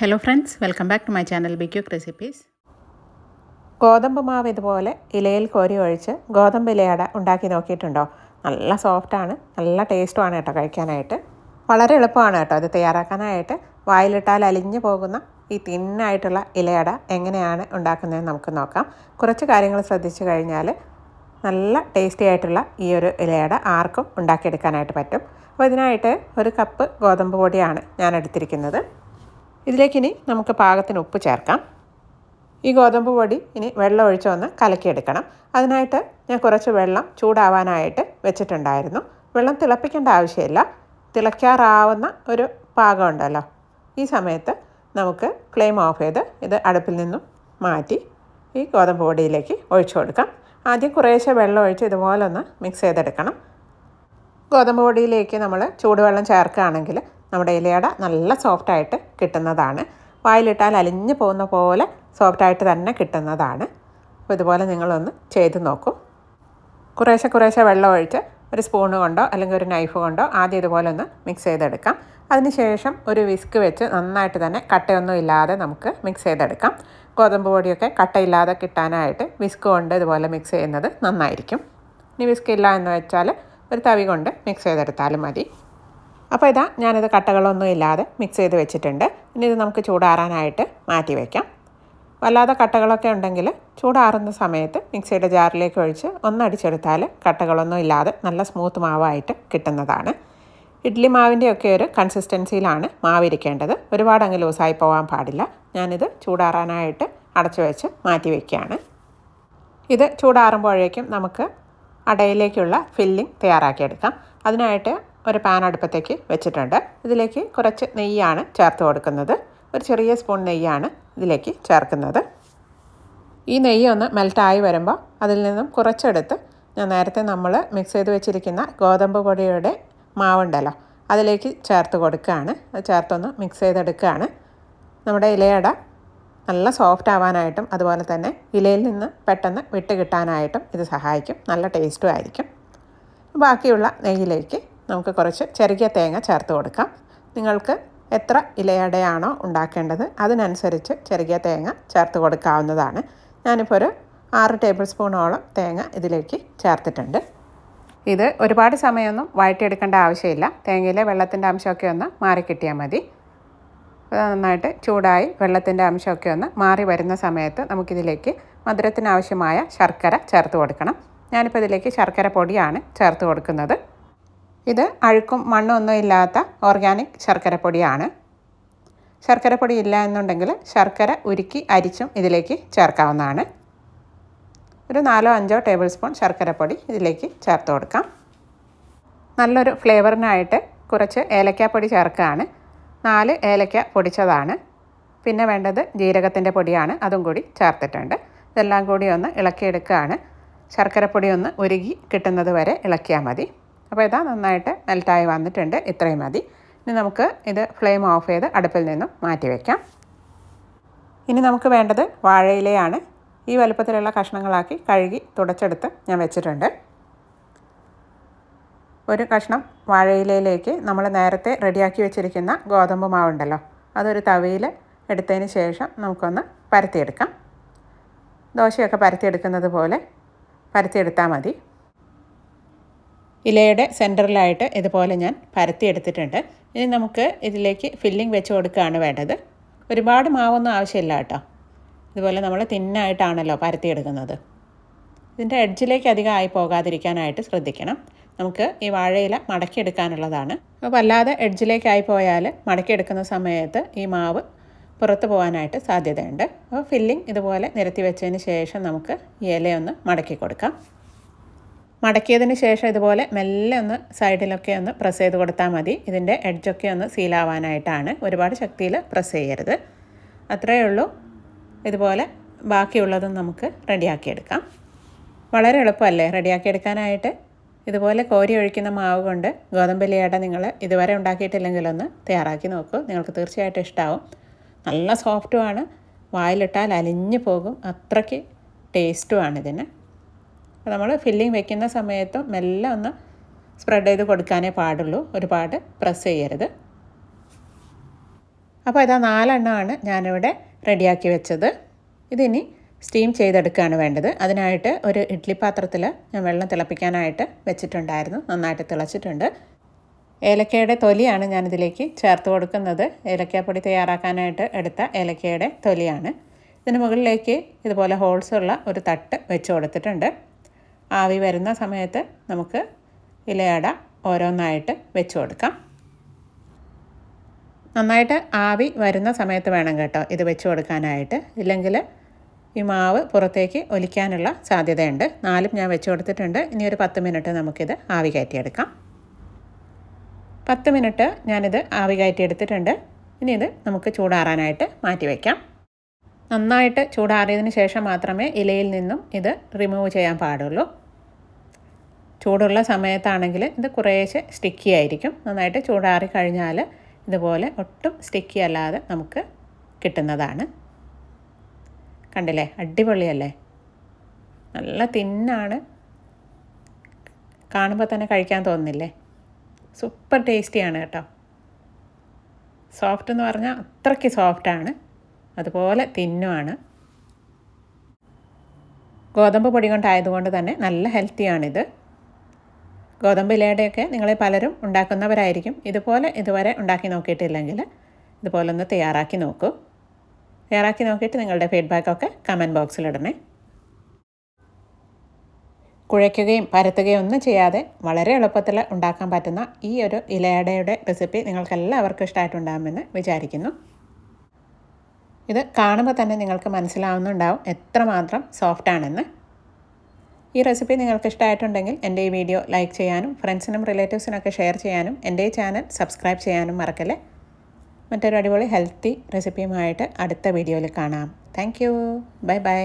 Hello friends welcome back to my channel be quick recipes ഗോതമ്പ് മാവ് ഇതുപോലെ ഇലയിൽ കോരി ഒഴിച്ച് ഗോതമ്പ് ഇലയട ഉണ്ടാക്കി നോക്കിയിട്ടുണ്ടോ? നല്ല സോഫ്റ്റാണ് നല്ല ടേസ്റ്റുമാണ് കേട്ടോ കഴിക്കാനായിട്ട്. വളരെ എളുപ്പമാണ് കേട്ടോ അത് തയ്യാറാക്കാനായിട്ട്. വായിലിട്ടാൽ അലിഞ്ഞു പോകുന്ന ഈ തിന്നായിട്ടുള്ള ഇലയട എങ്ങനെയാണ് ഉണ്ടാക്കുന്നതെന്ന് നമുക്ക് നോക്കാം. കുറച്ച് കാര്യങ്ങൾ ശ്രദ്ധിച്ചു കഴിഞ്ഞാൽ നല്ല ടേസ്റ്റി ആയിട്ടുള്ള ഈ ഒരു ഇലയട ആർക്കും ഉണ്ടാക്കിയെടുക്കാനായിട്ട് പറ്റും. അപ്പോൾ ഇതിനായിട്ട് ഒരു കപ്പ് ഗോതമ്പ് പൊടിയാണ് ഞാൻ എടുത്തിരിക്കുന്നത്. ഇതിലേക്കിനി നമുക്ക് പാകത്തിന് ഉപ്പ് ചേർക്കാം. ഈ ഗോതമ്പ് പൊടി ഇനി വെള്ളം ഒഴിച്ച് വന്ന് കലക്കിയെടുക്കണം. അതിനായിട്ട് ഞാൻ കുറച്ച് വെള്ളം ചൂടാവാനായിട്ട് വെച്ചിട്ടുണ്ടായിരുന്നു. വെള്ളം തിളപ്പിക്കേണ്ട ആവശ്യമില്ല. തിളയ്ക്കാറാവുന്ന ഒരു പാകമുണ്ടല്ലോ. ഈ സമയത്ത് നമുക്ക് ക്ലെയിം ഓഫ് ചെയ്ത് ഇത് അടുപ്പിൽ നിന്നും മാറ്റി ഈ ഗോതമ്പ് പൊടിയിലേക്ക് ഒഴിച്ചു കൊടുക്കാം. ആദ്യം കുറേശ്ശെ വെള്ളം ഒഴിച്ച് ഇതുപോലെ ഒന്ന് മിക്സ് ചെയ്തെടുക്കണം. ഗോതമ്പ് പൊടിയിലേക്ക് നമ്മൾ ചൂടുവെള്ളം ചേർക്കുകയാണെങ്കിൽ നമ്മുടെ ഇലയട നല്ല സോഫ്റ്റായിട്ട് കിട്ടുന്നതാണ്. വായിലിട്ടാൽ അലിഞ്ഞു പോകുന്ന പോലെ സോഫ്റ്റായിട്ട് തന്നെ കിട്ടുന്നതാണ്. അപ്പോൾ ഇതുപോലെ നിങ്ങളൊന്ന് ചെയ്ത് നോക്കൂ. കുറേശ്ശെ കുറേശ്ശെ വെള്ളം ഒഴിച്ച് ഒരു സ്പൂൺ കൊണ്ടോ അല്ലെങ്കിൽ ഒരു നൈഫ് കൊണ്ടോ ആദ്യം ഇതുപോലെ ഒന്ന് മിക്സ് ചെയ്തെടുക്കാം. അതിനുശേഷം ഒരു വിസ്ക് വെച്ച് നന്നായിട്ട് തന്നെ കട്ടയൊന്നും ഇല്ലാതെ നമുക്ക് മിക്സ് ചെയ്തെടുക്കാം. ഗോതമ്പ് പൊടിയൊക്കെ കട്ടയില്ലാതെ കിട്ടാനായിട്ട് വിസ്ക് കൊണ്ട് ഇതുപോലെ മിക്സ് ചെയ്യുന്നത് നന്നായിരിക്കും. ഇനി വിസ്ക് ഇല്ല എന്ന് വെച്ചാൽ ഒരു തവി കൊണ്ട് മിക്സ് ചെയ്തെടുത്താലും മതി. അപ്പോൾ ഇതാ ഞാനിത് കട്ടകളൊന്നും ഇല്ലാതെ മിക്സ് ചെയ്ത് വെച്ചിട്ടുണ്ട്. ഇനി ഇത് നമുക്ക് ചൂടാറാനായിട്ട് മാറ്റി വയ്ക്കാം വല്ലാതെ കട്ടകളൊക്കെ ഉണ്ടെങ്കിൽ ചൂടാറുന്ന സമയത്ത് മിക്സിയുടെ ജാറിലേക്ക് ഒഴിച്ച് ഒന്നടിച്ചെടുത്താൽ കട്ടകളൊന്നും ഇല്ലാതെ നല്ല സ്മൂത്ത് മാവായിട്ട് കിട്ടുന്നതാണ്. ഇഡ്ഡലി മാവിന്റെയൊക്കെ ഒരു കൺസിസ്റ്റൻസിയിലാണ് മാവിരിക്കേണ്ടത്. ഒരുപാട് അങ്ങ് ലൂസായി പോകാൻ പാടില്ല. ഞാനിത് ചൂടാറാനായിട്ട് അടച്ചു വെച്ച് മാറ്റി വയ്ക്കുകയാണ് ഇത് ചൂടാറുമ്പോഴേക്കും നമുക്ക് അടയിലേക്കുള്ള ഫില്ലിംഗ് തയ്യാറാക്കിയെടുക്കാം. അതിനായിട്ട് ഒരു പാൻ അടുപ്പത്തേക്ക് വെച്ചിട്ടുണ്ട്. ഇതിലേക്ക് കുറച്ച് നെയ്യാണ് ചേർത്ത് കൊടുക്കുന്നത്. ഒരു ചെറിയ സ്പൂൺ നെയ്യാണ് ഇതിലേക്ക് ചേർക്കുന്നത്. ഈ നെയ്യ് ഒന്ന് മെൽറ്റായി വരുമ്പോൾ അതിൽ നിന്നും കുറച്ചെടുത്ത് ഞാൻ നേരത്തെ നമ്മൾ മിക്സ് ചെയ്ത് വെച്ചിരിക്കുന്ന ഗോതമ്പ് പൊടിയുടെ മാവുണ്ടല്ലോ അതിലേക്ക് ചേർത്ത് കൊടുക്കുകയാണ്. അത് ചേർത്തൊന്ന് മിക്സ് ചെയ്തെടുക്കുകയാണ്. നമ്മുടെ ഇലയട നല്ല സോഫ്റ്റ് ആവാനായിട്ടും അതുപോലെ തന്നെ ഇലയിൽ നിന്ന് പെട്ടെന്ന് വിട്ട് കിട്ടാനായിട്ടും ഇത് സഹായിക്കും. നല്ല ടേസ്റ്റും ആയിരിക്കും. ബാക്കിയുള്ള നെയ്യിലേക്ക് നമുക്ക് കുറച്ച് ചെറിയ തേങ്ങ ചേർത്ത് കൊടുക്കാം. നിങ്ങൾക്ക് എത്ര ഇലയടയാണോ ഉണ്ടാക്കേണ്ടത് അതിനനുസരിച്ച് ചെറിയ തേങ്ങ ചേർത്ത് കൊടുക്കാവുന്നതാണ്. ഞാനിപ്പോൾ ഒരു ആറ് ടേബിൾ സ്പൂണോളം തേങ്ങ ഇതിലേക്ക് ചേർത്തിട്ടുണ്ട്. ഇത് ഒരുപാട് സമയമൊന്നും വഴറ്റിയെടുക്കേണ്ട ആവശ്യമില്ല. തേങ്ങയിലെ വെള്ളത്തിന്റെ അംശമൊക്കെ ഒന്ന് മാറിക്കിട്ടിയാൽ മതി. അത് നന്നായിട്ട് ചൂടായി വെള്ളത്തിന്റെ അംശമൊക്കെ ഒന്ന് മാറി വരുന്ന സമയത്ത് നമുക്കിതിലേക്ക് മധുരത്തിനാവശ്യമായ ശർക്കര ചേർത്ത് കൊടുക്കണം. ഞാനിപ്പോൾ ഇതിലേക്ക് ശർക്കര പൊടിയാണ് ചേർത്ത് കൊടുക്കുന്നത്. ഇത് അഴുക്കും മണ്ണും ഒന്നും ഇല്ലാത്ത ഓർഗാനിക് ശർക്കര പൊടിയാണ്. ശർക്കര പൊടി ഇല്ല എന്നുണ്ടെങ്കിൽ ശർക്കര ഉരുക്കി അരിച്ചും ഇതിലേക്ക് ചേർക്കാവുന്നതാണ്. ഒരു നാലോ അഞ്ചോ ടേബിൾ സ്പൂൺ ശർക്കരപ്പൊടി ഇതിലേക്ക് ചേർത്ത് കൊടുക്കാം. നല്ലൊരു ഫ്ലേവറിനായിട്ട് കുറച്ച് ഏലക്കാപ്പൊടി ചേർക്കുകയാണ്. നാല് ഏലക്ക പൊടിച്ചതാണ്. പിന്നെ വേണ്ടത് ജീരകത്തിന്റെ പൊടിയാണ് അതും കൂടി ചേർത്തിട്ടുണ്ട്. ഇതെല്ലാം കൂടി ഒന്ന് ഇളക്കിയെടുക്കുകയാണ്. ശർക്കരപ്പൊടി ഒന്ന് ഉരുകി കിട്ടുന്നത് വരെ ഇളക്കിയാൽ മതി. അപ്പോൾ ഇതാ നന്നായിട്ട് മെൽറ്റായി വന്നിട്ടുണ്ട്. ഇത്രയും മതി. ഇനി നമുക്ക് ഇത് ഫ്ലെയിം ഓഫ് ചെയ്ത് അടുപ്പിൽ നിന്നും മാറ്റി വയ്ക്കാം ഇനി നമുക്ക് വേണ്ടത് വാഴയിലയാണ് ഈ വലുപ്പത്തിലുള്ള കഷ്ണങ്ങളാക്കി കഴുകി തുടച്ചെടുത്ത് ഞാൻ വെച്ചിട്ടുണ്ട്. ഒരു കഷ്ണം വാഴയിലയിലേക്ക് നമ്മൾ നേരത്തെ റെഡിയാക്കി വെച്ചിരിക്കുന്ന ഗോതമ്പ് മാവുണ്ടല്ലോ അതൊരു തവിയിൽ എടുത്തതിന് ശേഷം നമുക്കൊന്ന് പരത്തിയെടുക്കാം. ദോശയൊക്കെ പരത്തിയെടുക്കുന്നത് പോലെ പരത്തിയെടുത്താൽ മതി. ഇലയുടെ സെന്ററിലായിട്ട് ഇതുപോലെ ഞാൻ പരത്തി എടുത്തിട്ടുണ്ട് ഇനി നമുക്ക് ഇതിലേക്ക് ഫില്ലിംഗ് വെച്ച് കൊടുക്കുകയാണ് വേണ്ടത്. ഒരുപാട് മാവൊന്നും ആവശ്യമില്ല കേട്ടോ. ഇതുപോലെ നമ്മൾ തിന്നായിട്ടാണല്ലോ പരത്തിയെടുക്കുന്നത്. ഇതിന്റെ എഡ്ജിലേക്ക് അധികം ആയി പോകാതിരിക്കാനായിട്ട് ശ്രദ്ധിക്കണം. നമുക്ക് ഈ വാഴയില മടക്കിയെടുക്കാനുള്ളതാണ്. അപ്പോൾ വല്ലാതെ എഡ്ജിലേക്കായി പോയാൽ മടക്കിയെടുക്കുന്ന സമയത്ത് ഈ മാവ് പുറത്ത് പോകാനായിട്ട് സാധ്യതയുണ്ട്. അപ്പോൾ ഫില്ലിംഗ് ഇതുപോലെ നിരത്തി വെച്ചതിന് ശേഷം നമുക്ക് ഇലയൊന്ന് മടക്കി കൊടുക്കാം. മടക്കിയതിന് ശേഷം ഇതുപോലെ മെല്ലെ ഒന്ന് സൈഡിലൊക്കെ ഒന്ന് പ്രസ് ചെയ്ത് കൊടുത്താൽ മതി. ഇതിന്റെ എഡ്ജൊക്കെ ഒന്ന് സീലാവാനായിട്ടാണ് ഒരുപാട് ശക്തിയിൽ പ്രസ് ചെയ്യരുത്. അത്രയേ ഉള്ളൂ. ഇതുപോലെ ബാക്കിയുള്ളതും നമുക്ക് റെഡിയാക്കിയെടുക്കാം. വളരെ എളുപ്പമല്ലേ റെഡിയാക്കിയെടുക്കാനായിട്ട്? ഇതുപോലെ കോരി ഒഴിക്കുന്ന മാവ് കൊണ്ട് ഗോതമ്പലിയാട്ട നിങ്ങൾ ഇതുവരെ ഉണ്ടാക്കിയിട്ടില്ലെങ്കിലൊന്ന് തയ്യാറാക്കി നോക്കൂ. നിങ്ങൾക്ക് തീർച്ചയായിട്ടും ഇഷ്ടമാവും നല്ല സോഫ്റ്റുമാണ് വായിലിട്ടാൽ അലിഞ്ഞു പോകും. അത്രയ്ക്ക് ടേസ്റ്റുമാണ് ഇതിന്. അപ്പോൾ നമ്മൾ ഫില്ലിംഗ് വെക്കുന്ന സമയത്തും മെല്ലെ ഒന്ന് സ്പ്രെഡ് ചെയ്ത് കൊടുക്കാനേ പാടുള്ളൂ. ഒരുപാട് പ്രസ് ചെയ്യരുത്. അപ്പോൾ ഇതാ നാലെണ്ണമാണ് ഞാനിവിടെ റെഡിയാക്കി വെച്ചത്. ഇതിനി സ്റ്റീം ചെയ്തെടുക്കുകയാണ് വേണ്ടത്. അതിനായിട്ട് ഒരു ഇഡ്ഡലി പാത്രത്തിൽ ഞാൻ വെള്ളം തിളപ്പിക്കാനായിട്ട് വെച്ചിട്ടുണ്ടായിരുന്നു. നന്നായിട്ട് തിളച്ചിട്ടുണ്ട്. ഏലക്കയുടെ തൊലിയാണ് ഞാനിതിലേക്ക് ചേർത്ത് കൊടുക്കുന്നത്. ഏലക്കാപ്പൊടി തയ്യാറാക്കാനായിട്ട് എടുത്ത ഏലക്കയുടെ തൊലിയാണ്. ഇതിന് മുകളിലേക്ക് ഇതുപോലെ ഹോൾസുള്ള ഒരു തട്ട് വെച്ച് കൊടുത്തിട്ടുണ്ട്. ആവി വരുന്ന സമയത്ത് നമുക്ക് ഇലയട ഓരോന്നായിട്ട് വെച്ച് കൊടുക്കാം. നന്നായിട്ട് ആവി വരുന്ന സമയത്ത് വേണം കേട്ടോ ഇത് വെച്ച് കൊടുക്കാനായിട്ട്. ഇല്ലെങ്കിൽ ഈ മാവ് പുറത്തേക്ക് ഒലിക്കാനുള്ള സാധ്യതയുണ്ട്. നാലും ഞാൻ വെച്ച് കൊടുത്തിട്ടുണ്ട്. ഇനി ഒരു പത്ത് മിനിറ്റ് നമുക്കിത് ആവി കയറ്റിയെടുക്കാം. പത്ത് മിനിറ്റ് ഞാനിത് ആവി കയറ്റിയെടുത്തിട്ടുണ്ട്. ഇനി ഇത് നമുക്ക് ചൂടാറാനായിട്ട് മാറ്റി വയ്ക്കാം നന്നായിട്ട് ചൂടാറിയതിന് ശേഷം മാത്രമേ ഇലയിൽ നിന്നും ഇത് റിമൂവ് ചെയ്യാൻ പാടുള്ളൂ. ചൂടുള്ള സമയത്താണെങ്കിൽ ഇത് കുറേശ്ശെ സ്റ്റിക്കി ആയിരിക്കും. നന്നായിട്ട് ചൂടാറി കഴിഞ്ഞാൽ ഇതുപോലെ ഒട്ടും സ്റ്റിക്കി അല്ലാതെ നമുക്ക് കിട്ടുന്നതാണ്. കണ്ടില്ലേ? അടിപൊളിയല്ലേ? നല്ല തിന്നാണ്. കാണുമ്പോൾ തന്നെ കഴിക്കാൻ തോന്നുന്നില്ലേ? സൂപ്പർ ടേസ്റ്റിയാണ് കേട്ടോ. സോഫ്റ്റ് എന്ന് പറഞ്ഞാൽ അത്രയ്ക്ക് സോഫ്റ്റാണ് അതുപോലെ തിന്നുമാണ് ഗോതമ്പ് പൊടി കൊണ്ടായതുകൊണ്ട് തന്നെ നല്ല ഹെൽത്തിയാണിത് ഗോതമ്പ് ഇലയുടെയൊക്കെ നിങ്ങൾ പലരും ഉണ്ടാക്കുന്നവരായിരിക്കും. ഇതുപോലെ ഇതുവരെ ഉണ്ടാക്കി നോക്കിയിട്ടില്ലെങ്കിൽ ഇതുപോലെ ഒന്ന് തയ്യാറാക്കി നോക്കൂ. തയ്യാറാക്കി നോക്കിയിട്ട് നിങ്ങളുടെ ഫീഡ്ബാക്കൊക്കെ കമന്റ് ബോക്സിലിടണേ കുഴയ്ക്കുകയും പരത്തുകയും ഒന്നും ചെയ്യാതെ വളരെ എളുപ്പത്തിൽ ഉണ്ടാക്കാൻ പറ്റുന്ന ഈ ഒരു ഇലയടയുടെ റെസിപ്പി നിങ്ങൾക്കെല്ലാവർക്കും ഇഷ്ടമായിട്ടുണ്ടാകുമെന്ന് വിചാരിക്കുന്നു. ഇത് കാണുമ്പോൾ തന്നെ നിങ്ങൾക്ക് മനസ്സിലാവുന്നുണ്ടാവും എത്രമാത്രം സോഫ്റ്റ് ആണെന്ന്. ഈ റെസിപ്പി നിങ്ങൾക്ക് ഇഷ്ടമായിട്ടുണ്ടെങ്കിൽ എന്റെ ഈ വീഡിയോ ലൈക്ക് ചെയ്യാനും ഫ്രണ്ട്സിനും റിലേറ്റീവ്സിനൊക്കെ ഷെയർ ചെയ്യാനും എന്റെ ഈ ചാനൽ സബ്സ്ക്രൈബ് ചെയ്യാനും മറക്കല്ലേ? മറ്റൊരു അടിപൊളി ഹെൽത്തി റെസിപ്പിയുമായിട്ട് അടുത്ത വീഡിയോയിൽ കാണാം. Thank you bye bye